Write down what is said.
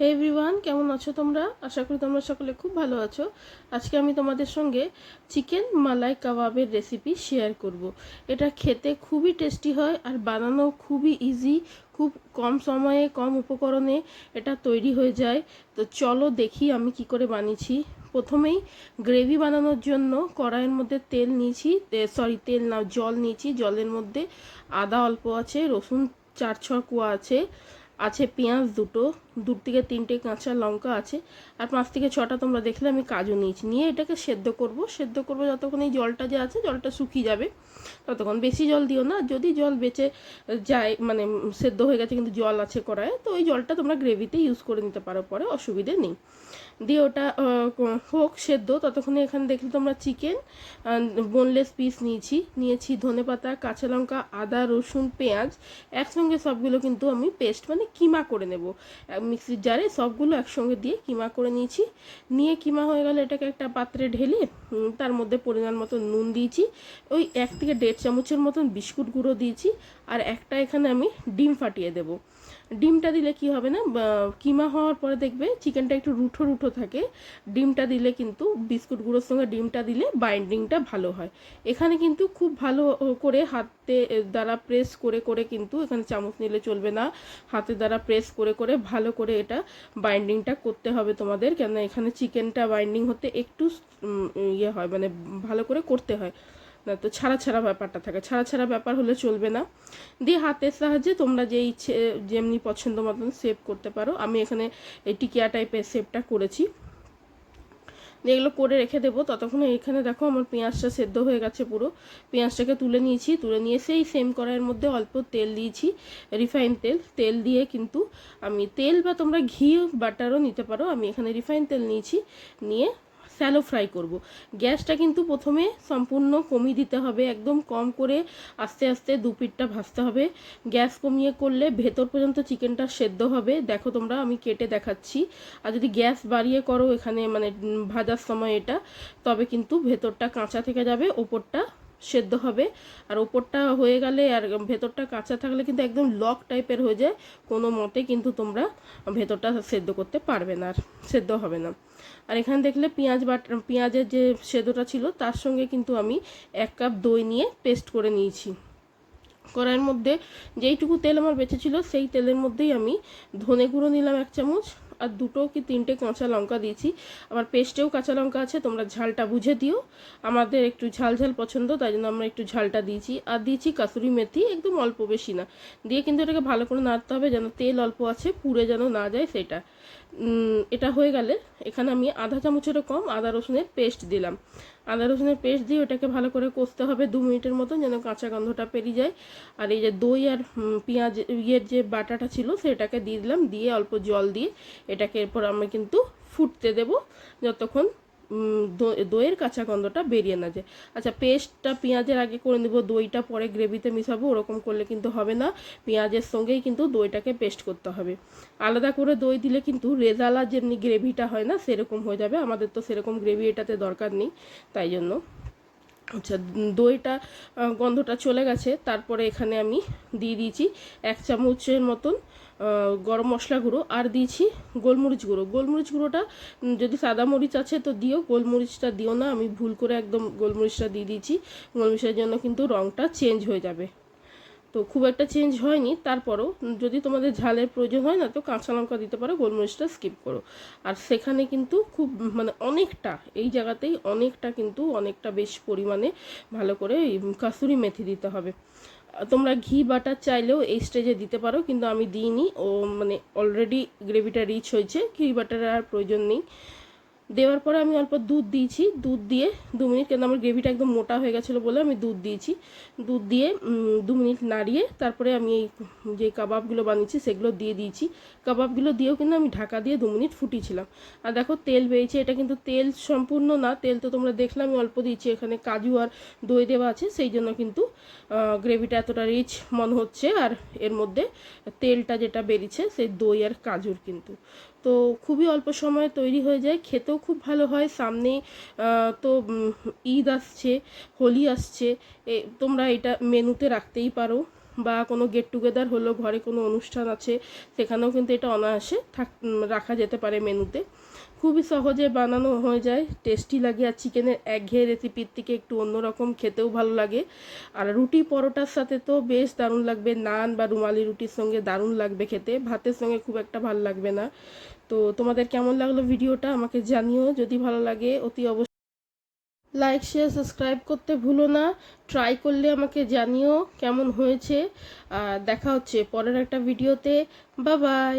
হে everyone কেমন আছো তোমরা? আশা করি তোমরা সকলে খুব ভালো আছো। আজকে আমি তোমাদের সঙ্গে চিকেন মালাই কাবাবের রেসিপি শেয়ার করব। এটা খেতে খুবই টেস্টি হয় আর বানানো খুবই ইজি খুব কম সময়ে, কম উপকরণে এটা তৈরি হয়ে যায়। তো চলো দেখি আমি কি করে বানিয়েছি। প্রথমেই গ্রেভি বানানোর জন্য কড়াইয়ের মধ্যে তেল নিয়েছি সরি তেল না, জল নিয়েছি। জলের মধ্যে আদা অল্প আছে, রসুন চার, ছ কুয়া আছে আছে পেঁয়াজ দুটো দু থেকে তিনটে কাঁচা লঙ্কা আছে, আর পাঁচ থেকে ছটা তোমরা দেখলে আমি কাজু নিয়েছি। নিয়ে এটাকে সেদ্ধ করব। সেদ্ধ করব যতক্ষণ এই জলটা যে আছে, জলটা শুকিয়ে যাবে, ততক্ষণ বেশি জল দিও না। যদি জল বেঁচে যায় মানে সেদ্ধ হয়ে গেছে কিন্তু জল আছে কড়ায় তো ওই জলটা তোমরা গ্রেভিতে ইউজ করে নিতে পারো, পরে অসুবিধে নেই। দিয়ে ওটা হোক সেদ্ধ, ততক্ষণে এখানে দেখলে তোমরা চিকেন বোনলেস পিস নিয়েছি। নিয়েছি ধনে পাতা, কাঁচা লঙ্কা, আদা, রসুন, পেঁয়াজ, একসঙ্গে সবগুলো কিন্তু আমি পেস্ট মানে কিমা করে নেব। মিক্সির জারে সবগুলো একসঙ্গে দিয়ে কিমা করে নিয়েছি। নিয়ে কিমা হয়ে গেলে এটাকে একটা পাত্রে ঢেলে তার মধ্যে পরিমাণ মতো নুন দিয়েছি। ওই এক থেকে দেড় চামচের মতন বিস্কুট গুঁড়ো দিয়েছি। আর একটা এখানে আমি ডিম ফাটিয়ে দেবো। ডিমটা দিলে কি হবে না কিমা হওয়ার পরে দেখবে চিকেনটা একটু রুঠো রুঠো থাকে। ডিমটা দিলে কিন্তু বিস্কুট গুঁড়োর সঙ্গে ডিমটা দিলে বাইন্ডিংটা ভালো হয়। এখানে কিন্তু খুব ভালো করে হাতে দ্বারা প্রেস করে করে কিন্তু এখানে চামচ নিলে চলবে না। হাতে দ্বারা প্রেস করে করে ভালো করে এটা বাইন্ডিংটা করতে হবে তোমাদের। কেন এখানে চিকেনটা বাইন্ডিং হতে একটু ইয়ে হয় মানে ভালো করে করতে হয়। না, তো ছাড়া ছাড়া ব্যাপারটা থাকে। ছাড়া ছাড়া ব্যাপার হলে চলবে না। দিয়ে হাতের সাহায্যে তোমরা যে ইচ্ছে, যেমনি পছন্দ মতন সেভ করতে পারো। আমি এখানে এই টিকিয়া টাইপের সেভটা করেছি। এগুলো করে রেখে দেবো। ততক্ষণে এখানে দেখো আমার পেঁয়াজটা সেদ্ধ হয়ে গেছে পুরো। পেঁয়াজটাকে তুলে নিয়েছি। তুলে নিয়ে সেই সেম কড়াইয়ের মধ্যে অল্প তেল দিয়েছি রিফাইন তেল। তেল দিয়ে কিন্তু আমি, তেল বা তোমরা ঘি বাটারও নিতে পারো। আমি এখানে রিফাইন তেল নিয়েছি। নিয়ে স্যালো ফ্রাই করব। গ্যাসটা কিন্তু প্রথমে সম্পূর্ণ কমিয়ে দিতে হবে, একদম কম করে আস্তে আস্তে দু পিঠটা ভাজতে হবে। গ্যাস কমিয়ে করলে ভেতর পর্যন্ত চিকেনটা সেদ্ধ হবে। দেখো তোমরা, আমি কেটে দেখাচ্ছি। আর যদি গ্যাস বাড়িয়ে করো এখানে মানে ভাজার সময় এটা, তবে কিন্তু ভেতরটা কাঁচা থেকে যাবে, ওপরটা সেদ্ধ হবে। আর ওপরটা হয়ে গেলে আর ভেতরটা কাঁচা থাকলে কিন্তু একদম লক টাইপের হয়ে যায়। কোনো মতে কিন্তু তোমরা ভেতরটা সেদ্ধ করতে পারবে না আর সেদ্ধ হবে না। আর এখানে দেখলে পেঁয়াজ বাট, পেঁয়াজের যে সেদ্ধটা ছিল তার সঙ্গে কিন্তু আমি এক কাপ দই নিয়ে পেস্ট করে নিয়েছি। কড়াইয়ের মধ্যে যেইটুকু তেল আমার বেঁচে ছিল সেই তেলের মধ্যেই আমি ধনে গুঁড়ো নিলাম এক চামচ আর দুটো কি তিনটে কাঁচা লঙ্কা দিয়েছি। আমার পেস্টেও কাঁচা লঙ্কা আছে, তোমরা ঝালটা বুঝে দিও। আমাদের একটু ঝাল ঝাল পছন্দ, তাই জন্য আমরা একটু ঝালটা দিয়েছি। আর দিয়েছি কাসুরি মেথি, একদম অল্প বেশি না। দিয়ে কিন্তু এটাকে ভালো করে নাড়তে হবে যেন তেল অল্প আছে, পুড়ে যেন না যায় সেটা। এটা হয়ে গেলে এখানে আমি আধা চামচেরও কম আদা রসুনের পেস্ট দিলাম। আদা রসুনের পেস্ট দিয়ে ওটাকে ভালো করে কষতে হবে দু মিনিটের মতো যেন কাঁচা গন্ধটা পেরিয়ে যায়। আর এই যে দই আর পেঁয়াজ ইয়ের যে বাটাটা ছিল সেটাকে দিয়ে দিলাম, দিয়ে অল্প জল দিয়ে এটাকে এরপর আমি কিন্তু ফুটতে দেব যতক্ষণ দইয়ের কাঁচা গন্ধটা বেরিয়ে না যায়। আচ্ছা পেস্টটা পেঁয়াজের আগে করে নেব, দইটা পরে গ্রেভিতে মিশাবো, ওরকম করলে কিন্তু হবে না। পেঁয়াজের সঙ্গেই কিন্তু দইটাকে পেস্ট করতে হবে। আলাদা করে দই দিলে কিন্তু রেজালা যেমনি গ্রেভিটা হয় না, সেরকম হয়ে যাবে। আমাদের তো সেরকম গ্রেভি এটাতে দরকার নেই, তাই জন্য। আচ্ছা দইটা গন্ধটা চলে গেছে, তারপরে এখানে আমি দিয়ে দিয়েছি এক চামচের মতন গরম মশলা গুঁড়ো, আর দিয়েছি গোলমরিচ গুঁড়ো। গোলমরিচ গুঁড়োটা যদি সাদা মরিচ আছে তো দিও, গোলমরিচটা দিও না, আমি ভুল করে একদম গোলমরিচটা দিয়ে দিয়েছি। গোলমরিচের জন্য কিন্তু রঙটা চেঞ্জ হয়ে যাবে। তো খুব একটা চেঞ্জ হয়নি। তারপরও যদি তোমাদের ঝালের প্রয়োজন হয় না, তো কাঁচা লঙ্কা দিতে পারো, গোলমরিচটা স্কিপ করো। আর সেখানে কিন্তু খুব মানে অনেকটা, এই জায়গাতেই অনেকটা কিন্তু অনেকটা বেশ পরিমাণে ভালো করে কাসুরি মেথি দিতে হবে। তোমরা ঘি, বাটার চাইলেও এই স্টেজে দিতে পারো, কিন্তু আমি দিইনি। ও মানে অলরেডি গ্রেভিটা রিচ হয়েছে, ঘি বাটার আর প্রয়োজন নেই। দেওয়ার পরে আমি অল্প দুধ দিয়েছি। দুধ দিয়ে দু মিনিট, কেন আমার গ্রেভিটা একদম মোটা হয়ে গেছিল বলে আমি দুধ দিয়েছি। দুধ দিয়ে দু মিনিট নাড়িয়ে তারপরে আমি এই যে কাবাবগুলো বানিয়েছি সেগুলো দিয়ে দিয়েছি। কাবাবগুলো দিয়েও কিন্তু আমি ঢাকা দিয়ে দু মিনিট ফুটিয়েছিলাম। আর দেখো তেল বেরিয়েছে, এটা কিন্তু তেল সম্পূর্ণ না, তেল তো তোমরা দেখলে আমি অল্প দিয়েছি। এখানে কাজু আর দই দেওয়া আছে, সেই জন্য কিন্তু গ্রেভিটা এতটা রিচ মনে হচ্ছে। আর এর মধ্যে তেলটা যেটা বেরিয়েছে, সেই দই আর কাজুর কিন্তু। তো খুবই অল্প সময়ে তৈরি হয়ে যায়। খেতেও খুব ভালো হয়। সামনে তো ঈদ আসছে, হোলি আসছে। তোমরা এটা মেনুতে রাখতেই পারো। বা কোনো গেট টুগেদার হলো, ঘরে কোনো অনুষ্ঠান আছে, সেখানেও কিন্তু এটা অনায়াসে থাক, রাখা যেতে পারে মেনুতে। খুবই সহজে বানানো হয়ে যায় টেস্টি লাগে আর চিকেনের একঘেয়ে রেসিপির থেকে একটু অন্যরকম খেতেও ভালো লাগে। আর রুটি পরোটার সাথে তো বেশ দারুণ লাগবে, নান বা রুমালি রুটির সঙ্গে দারুণ লাগবে খেতে, ভাতের সঙ্গে খুব একটা ভালো লাগবে না। তো তোমাদের কেমন লাগল ভিডিওটা আমাকে জানিও, যদি ভালো লাগে অতি অবশ্যই লাইক শেয়ার সাবস্ক্রাইব করতে ভুলো না। ট্রাই করলে আমাকে জানিও কেমন হয়েছে। দেখা হচ্ছে পরের একটা ভিডিওতে বা বাই